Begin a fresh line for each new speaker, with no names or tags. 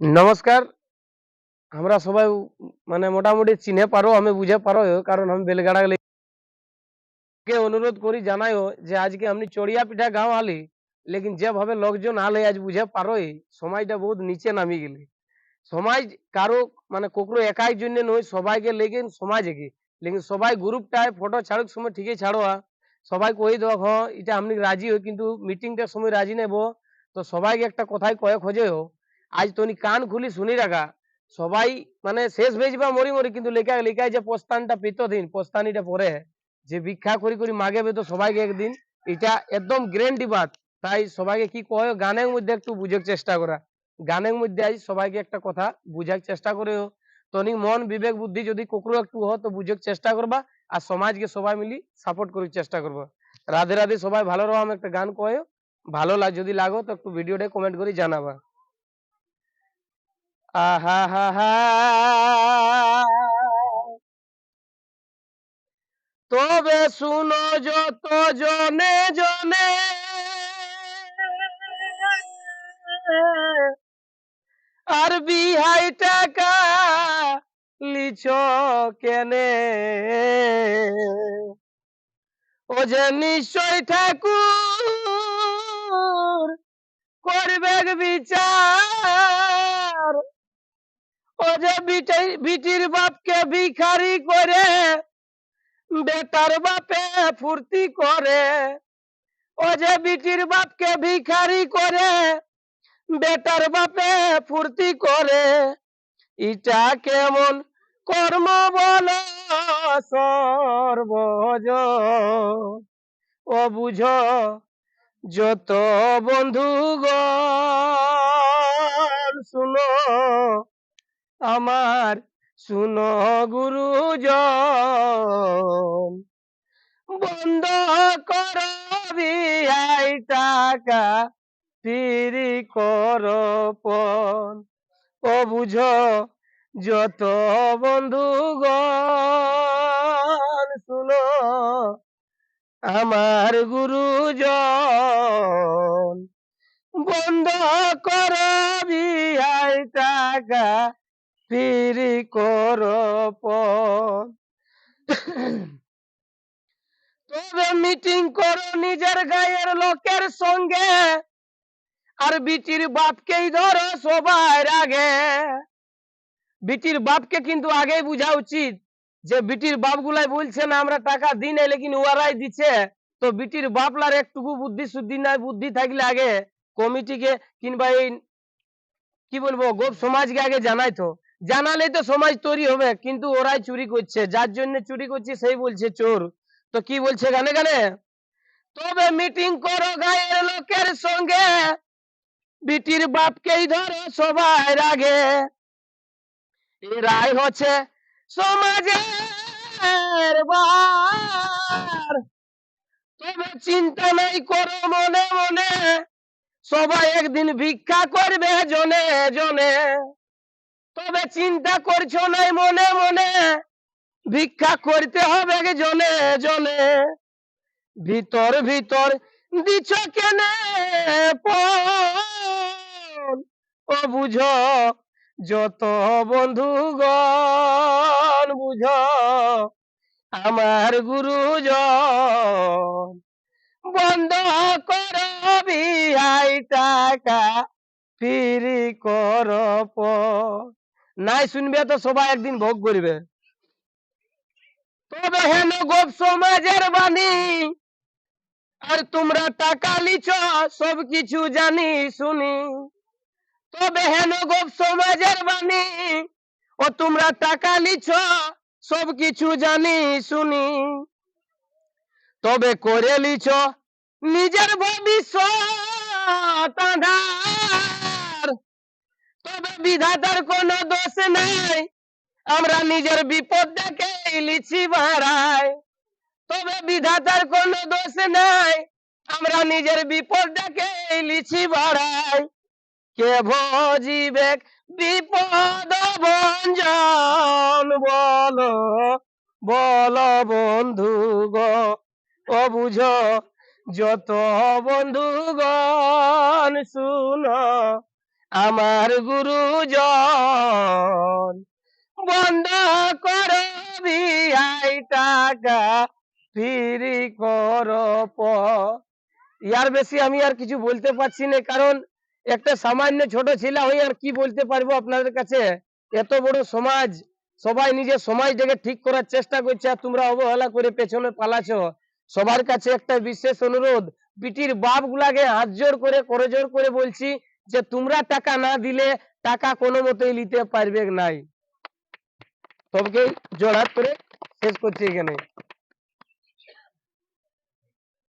নমস্কার। আমরা সবাই মানে মোটামুটি চিনে পারো, আমি বুঝে পারো কারণ আমি বেলগাড়া কে অনুরোধ করি, জানাইও যে আজকে আপনি চড়িয়া পিঠা গাঁও আলি, লেকিন যেভাবে লোকজন আলে, আজ বুঝে পারোই, সময়টা বহুত নিচে নামি গেলে। সমাজ কারও মানে কোকরো একাই জন্য নয়, সবাইকে লেকিন সমাজকে লেকিন সবাই গ্রুপটায় ফটো ছাড়ুক সময় ঠিকই ছাড়োয়া। সবাই কই দেওয়া হ এটা আপনি রাজি হই, কিন্তু মিটিংটার সময় রাজি নেব। তো সবাইকে একটা কথাই কয়ে খোঁজে খোঁজেও। আজ তুমি কান খুলি শুনি রাখা। সবাই মানে শেষ বেজবা মরি মরি, কিন্তু লেখা লেখায় যে পোস্তানটা পিত দিন পোস্তানিটা পরে যে ভিক্ষা করি করি মাগেবে তো সবাইকে একদিন, এটা একদম গ্যারেন্টি বাত। তাই সবাইকে কি কয়, গানের মধ্যে একটু বুঝার চেষ্টা করা। গানের মধ্যে আজ সবাইকে একটা কথা বুঝার চেষ্টা করে তনি মন, বিবেক, বুদ্ধি যদি কোকরো একটু হ তো বুঝার চেষ্টা করবা আর সমাজকে সবাই মিলি সাপোর্ট করার চেষ্টা করবা। রাধে রাধে সবাই ভালো আমি একটা গান কয়, ভালো লাগ যদি লাগো, তো একটু ভিডিওটা কমেন্ট করে জানাবা। আহা হা হা তবে শুনো যত জনে জনে। আর বিহাই টাকা লিছ কেনে? ও যে নিশ্চয় ঠাকুর করবে বিচার। ও যে বিটি বিটির বাপকে ভিখারি করে, বেটার বাপে ফুর্তি করে। ও যে বিটির বাপকে ভিখারি করে, বেটার বাপে ফুর্তি করে। ইটা কেমন কর্ম বল, সর্বজ। ও বুঝ, যত বন্ধুগণ, শুনো। আমার শুনো গুরুজন, বন্ধ কর বিহাই টাকা তিরি করপন ও বুঝো যত বন্ধুগণ, শুনো আমার গুরুজন, বন্ধ কর বিহাই টাকা তিরি কর তবে মিটিং করো নিজের গায়ের লোকের সঙ্গে, আর বিটির বাপকেই ধরো সবার আগে বিটির বাপকে কিন্তু আগেই বুঝা উচিত যে বিটির বাপ গুলাই বলছে না, আমরা টাকা দিই নাই, লেকিন ওরাই দিচ্ছে। তো বিটির বাপলার একটুকু বুদ্ধি শুদ্ধি নাই, বুদ্ধি থাকলে আগে কমিটিকে কিংবা এই, কি বলব, গোপ সমাজকে আগে জানাইতো। জানালে তো সমাজ তৈরি হবে, কিন্তু ওরাই চুরি করছে, যার জন্য চুরি করছে সেই বলছে চোর। তো কি বলছে গানে গানে? তবে মিটিং করো গায়ের লোকের সঙ্গে, বিটির বাপকেই ধরো সবার আগে এরাই হচ্ছে সমাজের বার। তবে চিন্তা নাই করো মনে মনে, সবাই একদিন ভিক্ষা করবে জনে জনে। তবে চিন্তা করছ নাই মনে মনে ভিক্ষা করতে হবে জনে জনে ভিতর ভিতর দিছ কেনে? ও বুঝো, যত বন্ধুগণ বুঝো, আমার গুরুজন বন্ধ কর বিহাই টাকা, ফিরি কর পণ। নাই শুনবে তো সবাই একদিন ভোগ করবে। তবে হেন গোপ সমাজের বাণী, আর তোমরা টাকা লিছ, সব কিছু জানি, শুনি। তবে হেন গোপ সমাজের বাণী, ও তোমরা টাকা লিছ, সব কিছু জানি, শুনি। তবে করে লিছ, নিজের ভবিষ্যৎ আধার। তবে বিধাতার কোনো দোষ নাই। আমরা নিজের বিপদ দেখে লিছি বাড়াই। তবে বিধাতার কোনো দোষ নাই। আমরা নিজের বিপদ দেখে লিছি বাড়াই। কে ভজিবে বিপদ ভঞ্জন বল বল বন্ধু গো, ও বুঝো, যত বন্ধুগণ শুনো আমার গুরুজন, বন্ধ করো বিহাই টাকা, ফিরি করো ইয়ার বেশি আমি আর কিছু বলতে পারছি না, কারণ একটা সামান্য ছোট ছেলে হয়ে আর কি বলতে পারব আপনাদের কাছে? এত বড় সমাজ, সবাই নিজের সমাজটাকে ঠিক করার চেষ্টা করছে আর তোমরা অবহেলা করে পেছনে পালাছ সবার কাছে একটা বিশেষ অনুরোধ বিটির বাপ গুলাকে হাত জোর করে করজোর করে বলছি যে তোমরা টাকা না দিলে টাকা কোনো মতেই নিতে পারবে নাই। তবে জোড়হাত করে শেষ করছি এখানে।